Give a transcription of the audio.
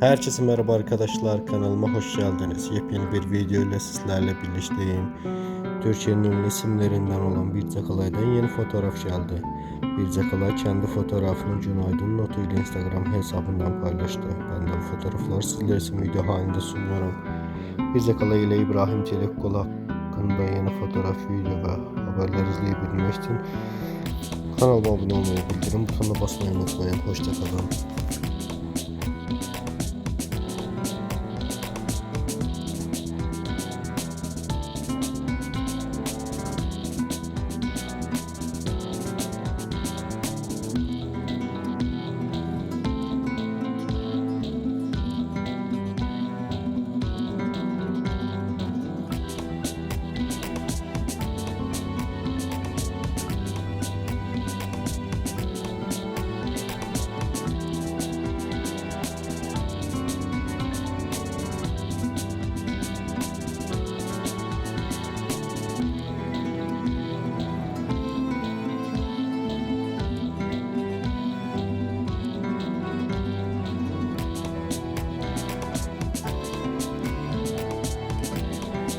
Herkese merhaba arkadaşlar kanalıma hoş geldiniz. Yepyeni bir video ile sizlerle birlikteyim. Türkiye'nin ünlü isimlerinden olan Birce Kalay'dan yeni fotoğraf geldi. Birce Kalay kendi fotoğrafını Günaydın notu ile Instagram hesabından paylaştı. Ben de bu fotoğrafları sizler için video halinde sunuyorum. Birce Kalay ile İbrahim Çelikkol hakkında yeni fotoğraf, video ve haberler izleyebilmek için kanalıma abone olmayı, bildirim butonuna basmayı unutmayın. Hoşçakalın.